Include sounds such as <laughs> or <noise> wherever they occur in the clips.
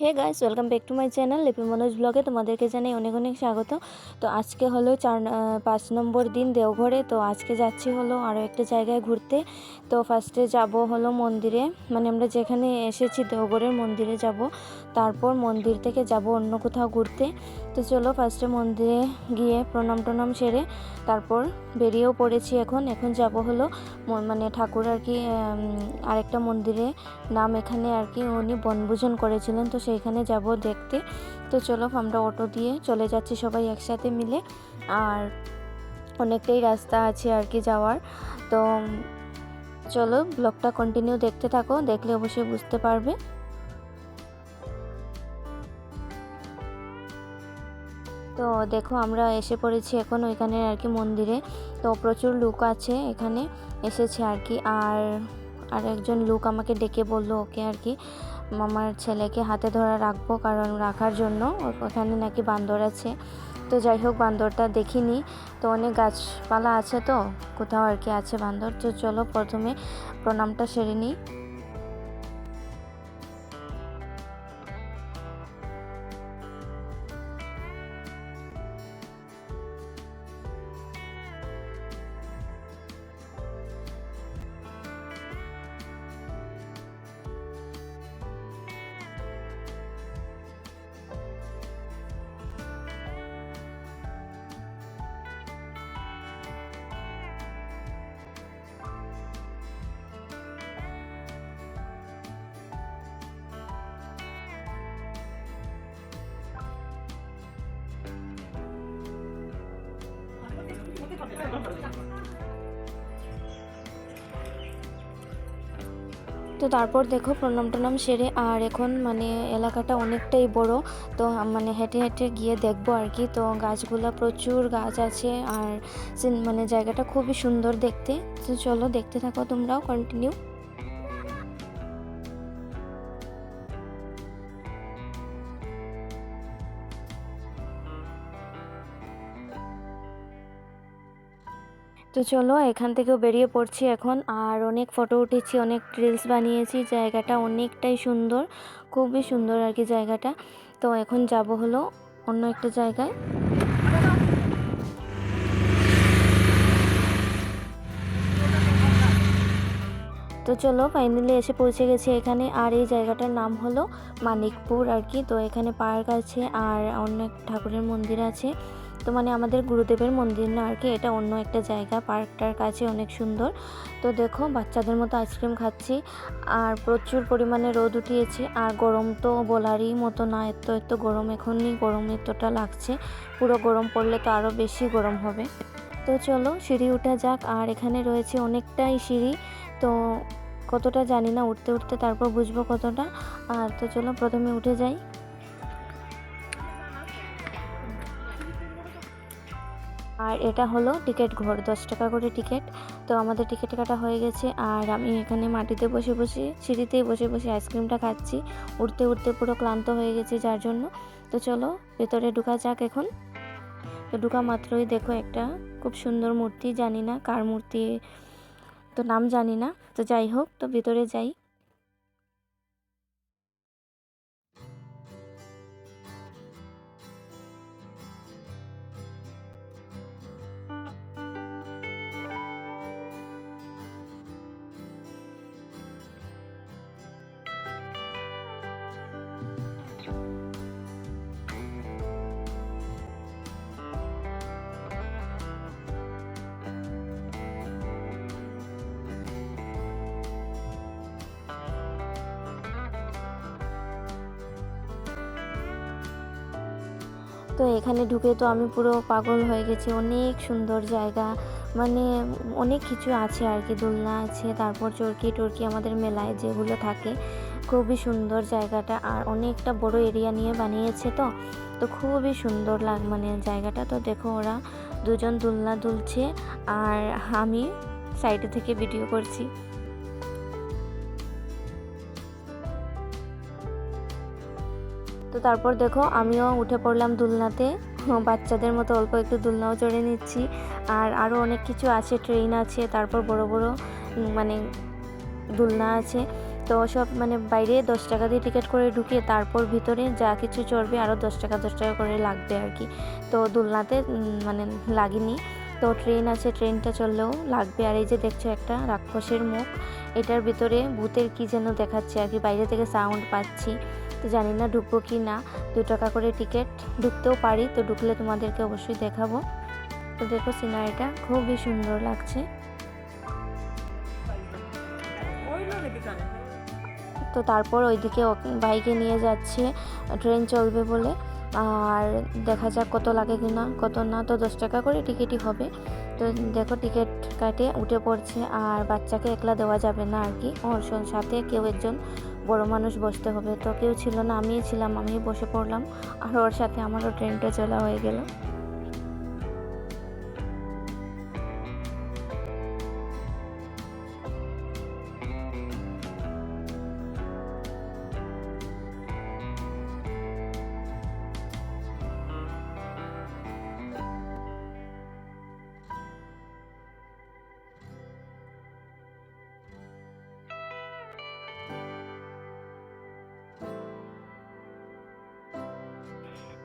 Hey guys welcome back to my channel Lipi Manoj ব্লগে তোমাদেরকে জানাই অনেক অনেক স্বাগত। তো আজকে হলো চার পাঁচ নম্বর দিন দেওঘরে, তো আজকে যাচ্ছি হলো আরও একটা জায়গায় ঘুরতে। তো ফার্স্টে যাব হলো মন্দিরে মানে আমরা যেখানে এসেছি দেওঘরের মন্দিরে যাব। তারপর মন্দির থেকে যাব অন্য কোথাও ঘুরতে। তো চলো ফার্স্টে মন্দিরে গিয়ে প্রণাম টনাম সেরে তারপর বেরিয়েও পড়েছি এখন। এখন যাব হলো মানে ঠাকুর আর কি আরেকটা মন্দিরে। নাম এখানে আর কি উনি বনভোজন করেছিলেন, তো সেইখানে যাব দেখতে। তো চলো, আমরা অটো দিয়ে চলে যাচ্ছি সবাই একসাথে মিলে। আর অনেকটাই রাস্তা আছে আর কি যাওয়ার। তো চলো, ব্লগটা কন্টিনিউ দেখতে থাকো, দেখলে অবশ্যই বুঝতে পারবে। তো দেখো, আমরা এসে পড়েছি এখন ওইখানে আর কি মন্দিরে। তো প্রচুর লোক আছে এখানে এসেছে আর কি। আর আর একজন লোক আমাকে ডেকে বলল ওকে আর কি। আমার ছেলেকে হাতে ধরা রাখব কারণ রাখার জন্য। ওখানে নাকি বান্দর আছে। তো যাই হোক, বান্দরটা দেখিনি। তো অনেক গাছপালা আছে তো, কোথাও আর কি আছে বান্দর। তো চলো প্রথমে প্রণামটা সেরে নিই। তো তারপর দেখো প্রণাম টনাম সেরে, আর এখন মানে এলাকাটা অনেকটাই বড়, তো মানে হেঁটে হেঁটে গিয়ে দেখব আর কি। তো গাছগুলো প্রচুর গাছ আছে, আর মানে জায়গাটা খুবই সুন্দর দেখতে। তো চলো দেখতে থাকো তোমরাও কন্টিনিউ তো চলো, এখান থেকেও বেরিয়ে পড়ছি এখন। আর অনেক ফটো উঠেছি, অনেক রিলস বানিয়েছি। জায়গাটা অনেকটাই সুন্দর, খুবই সুন্দর আর কি জায়গাটা। তো এখন যাব হলো অন্য একটা জায়গায়। তো চলো ফাইনালি এসে পৌঁছে গেছি এখানে। আর এই জায়গাটার নাম হলো মানিকপুর আর কি। তো এখানে পার্ক আছে আর অনেক ঠাকুরের মন্দির আছে। তো মানে আমাদের গুরুদেবের মন্দির না, আর কি? এটা অন্য একটা জায়গা, পার্কটার কাছে অনেক সুন্দর। তো দেখো, বাচ্চাদের মতো আইসক্রিম খাচ্ছি, আর প্রচুর পরিমাণে রোদ উঠিয়েছে, আর গরম তো বলারই মতো না, এত এত গরম এখনই, গরম এতটা লাগছে। পুরো গরম পড়লে তো আরও বেশি গরম হবে। তো চলো, সিঁড়ি উঠা যাক, আর এখানে রয়েছে অনেকটাই সিঁড়ি। তো কতটা জানি না, উঠতে উঠতে তারপর বুঝব কতটা। আর তো চলো, প্রথমে উঠে যাই। আর এটা হলো টিকিট ঘর, দশ টাকা করে টিকিট। তো আমাদের টিকিট কাটা হয়ে গেছে আর আমি এখানে মাটিতে বসে বসে, সিঁড়িতেই বসে বসে আইসক্রিমটা খাচ্ছি। উঠতে উঠতে পুরো ক্লান্ত হয়ে গেছি যার জন্য। তো চলো, ভেতরে ঢুকা যাক এখন। তো ঢুকা মাত্রই দেখো একটা খুব সুন্দর মূর্তি, জানি না কার মূর্তি, তো নাম জানি না। তো যাই হোক, তো ভিতরে যাই। তো এখানে ঢুকে তো আমি পুরো পাগল হয়ে গেছি। অনেক সুন্দর জায়গা। মানে অনেক কিছু আছে আর কি, দোলনা আছে, তারপর চরকি টরকি আমাদের মেলায় যেগুলো থাকে। খুবই সুন্দর জায়গাটা আর অনেকটা বড় এরিয়া নিয়ে বানিয়েছে তো। তো খুবই সুন্দর লাগ মানে জায়গাটা। তো দেখো ওরা দুজন দোলনা দুলছে আর আমি সাইডে থেকে ভিডিও করছি। তারপর দেখো আমিও উঠে পড়লাম দুলনাতে। <laughs> বাচ্চাদের মতো অল্প একটু দুলনাও চড়ে নিচ্ছি। আর আরও অনেক কিছু আছে ট্রেন আছে, তারপর বড় বড় মানে দুলনা আছে। তো সব মানে বাইরে দশ টাকা দিয়ে টিকিট করে ঢুকে তারপর ভিতরে যা কিছু চড়বে আরও দশ টাকা দশ টাকা করে লাগবে আর কি। তো দোলনাতে মানে লাগেনি। তো ট্রেন আছে ট্রেনটা চললেও লাগবে। আর এই যে দেখছ একটা রাক্ষসের মুখ, এটার ভিতরে ভূতের কি যেন দেখাচ্ছে আর কি। বাইরে থেকে সাউন্ড পাচ্ছি। জানি না ঢুকবো কি না। দু টাকা করে টিকিট ঢুকতেও পারি, তো ঢুকলে তোমাদেরকে অবশ্যই দেখাবো। তো দেখো সিনারিটা খুবই সুন্দর লাগছে। তো তারপর ওইদিকে বাইকে নিয়ে যাচ্ছে ট্রেন চলবে বলে। আর দেখা যাক কত লাগে কি না কত না, তো দশ টাকা করে টিকিটই হবে। তো দেখো টিকিট কাটে, উঠে পড়ছে। আর বাচ্চাকে একলা দেওয়া যাবে না আর কি। ওর সাথে কেউ একজন বড় মানুষ বসতে হবে। তো কেউ ছিল না, আমিই ছিলাম আমি বসে পড়লাম। আর ওর সাথে আমারও ট্রেনটা চলা হয়ে গেল।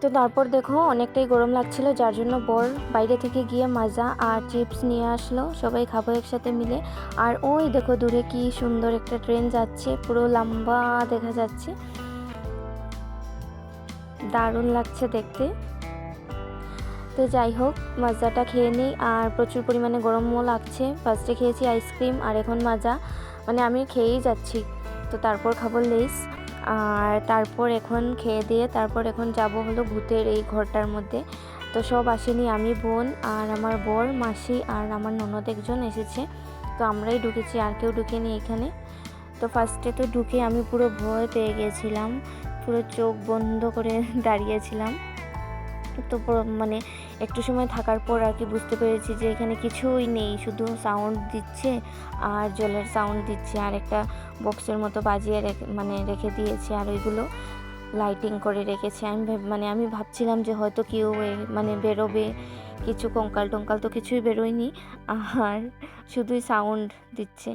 তো তারপর দেখো অনেকটাই গরম লাগছিল, যার জন্য বর বাইরে থেকে গিয়ে মাজা আর চিপস নিয়ে আসলো। সবাই খাব একসাথে মিলে। আর ওই দেখো দূরে কি সুন্দর একটা ট্রেন যাচ্ছে, পুরো লম্বা দেখা যাচ্ছে। দারুণ লাগছে দেখতে। তো যাই হোক, মাজাটা খেয়ে নিই আর প্রচুর পরিমাণে গরমও লাগছে। ফার্স্টে খেয়েছি আইসক্রিম আর এখন মাজা। মানে আমি খেয়েই যাচ্ছি। তো তারপর খাব লেস। আর তারপর এখন খেয়ে দিয়ে তারপর এখন যাব হলো ভূতের এই ঘরটার মধ্যে। তো সব আসেনি আমি, বোন আর আমার বর, মাসি আর আমার ননদ একজন এসেছে। তো আমরাই ঢুকেছি, আর কেউ ঢুকেনি এখানে। তো ফার্স্টে তো ঢুকে আমি পুরো ভয় পেয়ে গেছিলাম, পুরো চোখ বন্ধ করে <laughs> দাঁড়িয়েছিলাম। তো মানে একটু সময় থাকার পর আর কি বুঝতে পেরেছি যে এখানে কিছুই নেই, শুধু সাউন্ড দিচ্ছে আর জলের সাউন্ড দিচ্ছে আর একটা বক্সের মতো বাজিয়ে রেখে মানে রেখে দিয়েছে আর ওইগুলো লাইটিং করে রেখেছে। আমি মানে আমি ভাবছিলাম যে হয়তো কেউ মানে বেরোবে, কিছু কঙ্কাল টঙ্কাল তো কিছুই বেরোয়নি, আর শুধুই সাউন্ড দিচ্ছে।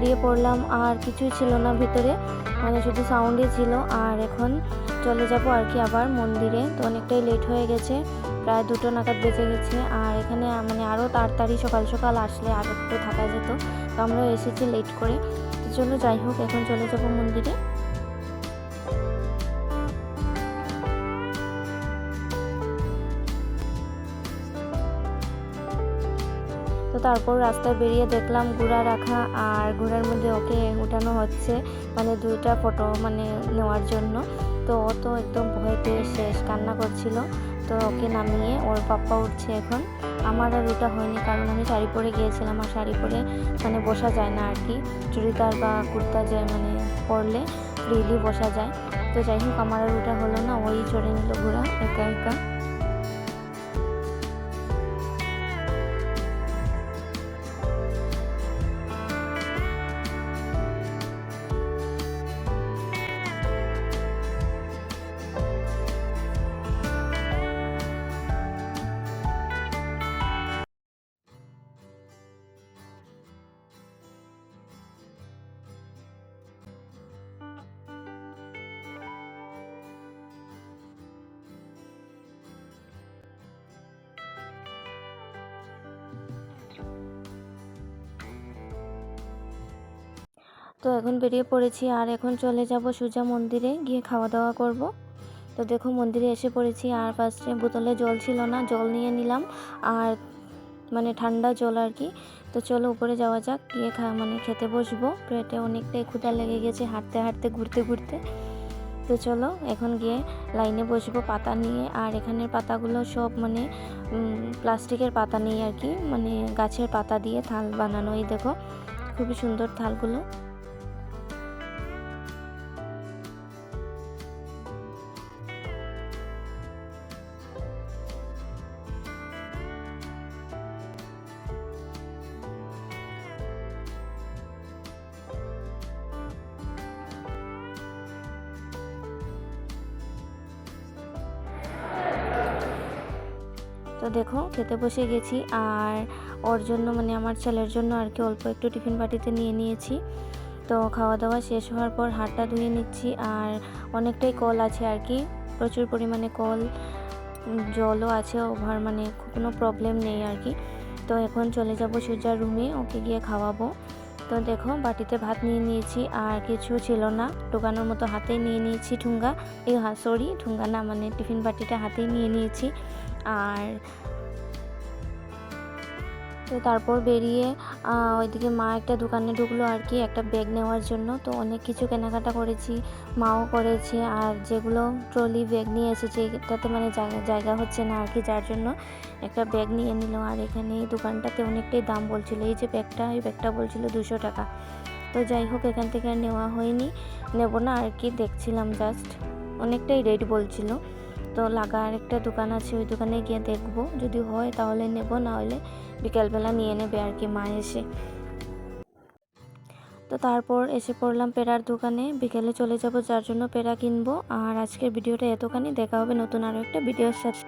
বেরিয়ে পড়লাম, আর কিছুই ছিল না ভিতরে। মানে শুধু সাউন্ডই ছিল। আর এখন চলে যাব আর কি আবার মন্দিরে। তো অনেকটাই লেট হয়ে গেছে। প্রায় দুটো নাগাদ বেজে গেছে। আর এখানে মানে আরও তাড়াতাড়ি সকাল সকাল আসলে আরও একটু থাকা যেত। তো আমরা এসেছি লেট করে। তো চলো যাই হোক, এখন চলে যাব মন্দিরে। তারপর রাস্তায় বেরিয়ে দেখলাম ঘোড়া রাখা আর ঘোড়ার মধ্যে ওকে উঠানো হচ্ছে মানে দুইটা ফটো মানে নেওয়ার জন্য। তো ও তো একদম ভয় পেয়ে শেষ, কান্না করছিল। তো ওকে নামিয়ে ওর পাপ্পা উঠছে এখন। আমার আর ওটা হয়নি কারণ আমি শাড়ি পরে গিয়েছিলাম, আর শাড়ি পরে মানে বসা যায় না আর কি। চুড়িদার বা কুর্তা যে মানে পরলে ফ্রিলি বসা যায়। তো যাই হোক, আমার আর ওটা হলো না, ওই চড়ে নিল ঘোড়া একা একা। তো এখন বেরিয়ে পড়েছি আর এখন চলে যাব সুজা মন্দিরে গিয়ে খাওয়া দাওয়া করব। তো দেখো মন্দিরে এসে পড়েছি আর ফার্স্টে বোতলে জল ছিল না, জল নিয়ে নিলাম আর মানে ঠান্ডা জল আর কি। তো চলো উপরে যাওয়া যাক, গিয়ে খা মানে খেতে বসবো। পেটে অনেকটাই ক্ষুধা লেগে গেছে হাঁটতে হাঁটতে, ঘুরতে ঘুরতে। তো চলো এখন গিয়ে লাইনে বসবো পাতা নিয়ে আর এখানের পাতাগুলো সব মানে প্লাস্টিকের পাতা নিয়ে আর কি মানে গাছের পাতা দিয়ে থাল বানানো এই দেখো। খুবই সুন্দর থালগুলো। তো দেখো, খেতে বসে গেছি। আর ওর জন্য মানে আমার ছেলের জন্য আর কি অল্প একটু টিফিন বাটিতে নিয়ে নিয়েছি। তো খাওয়া দাওয়া শেষ হওয়ার পর হাতটা ধুয়ে নিচ্ছি। আর অনেকটাই কল আছে আর কি। প্রচুর পরিমাণে কল, জলও আছে ওভার মানে কোনো প্রবলেম নেই আর কি। তো এখন চলে যাব সূর্যার রুমে ওকে গিয়ে খাওয়াবো। তো দেখো, বাটিতে ভাত নিয়ে নিয়েছি। আর কিছু ছিল না টোকানোর মতো হাতেই নিয়ে নিয়েছি ঠুঙ্গা। এই সরি ঠুঙ্গা না মানে টিফিন বাটিটা হাতেই নিয়ে নিয়েছি। আর তো তারপর বেরিয়ে ওইদিকে মা একটা দোকানে ঢুকলো আর কি, একটা ব্যাগ নেওয়ার জন্য। তো অনেক কিছু কেনাকাটা করেছি, মাও করেছে, আর যেগুলো ট্রলি ব্যাগ নিয়ে এসেছে, এটাতে মানে জায়গা হচ্ছে না আর কি, যার জন্য একটা ব্যাগ নিয়ে নিল। আর এখানে এই দোকানটাতে অনেকটাই দাম বলছিল, এই যে ব্যাগটা এই ব্যাগটা বলছিল দুশো টাকা। তো যাই হোক, এখান থেকে আর নেওয়া হয়নি, নেব না আর কি, দেখছিলাম জাস্ট অনেকটাই রেট বলছিল। তো লাগা আরেকটা দোকান আছে, ওই দোকানে গিয়ে দেখব। যদি হয় তাহলে নেব, না হলে বিকালবেলা নিয়ে নেবে আর কি মা এসে। তো তারপর এসে পড়লাম পেড়ার দোকানে। বিকেলে চলে যাব, যার জন্য পেড়া কিনবো। আর আজকের ভিডিওটা এতখানি। দেখা হবে নতুন আরও একটা ভিডিওর সাথে।